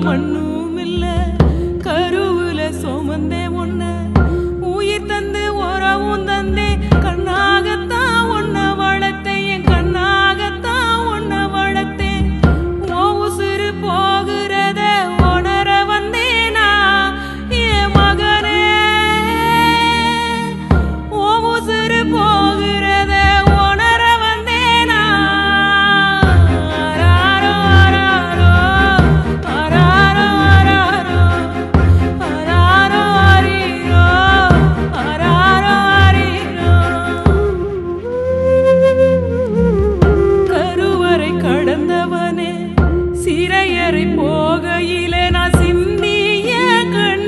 மண்ணும் இல்ல கருவுல சுமந்தே ஒன்ன உயிர் தந்து உறவும் தந்தே கண்ணாகத்தான் ஒன்ன வளர்த்தேன் என் கண்ணாகத்தான் ஒன்ன வளர்த்தேன் ஓ உசுறு போகிறத உணர வந்தேனா என் மகனே. ஓ உசுறு போ போகையிலே நான்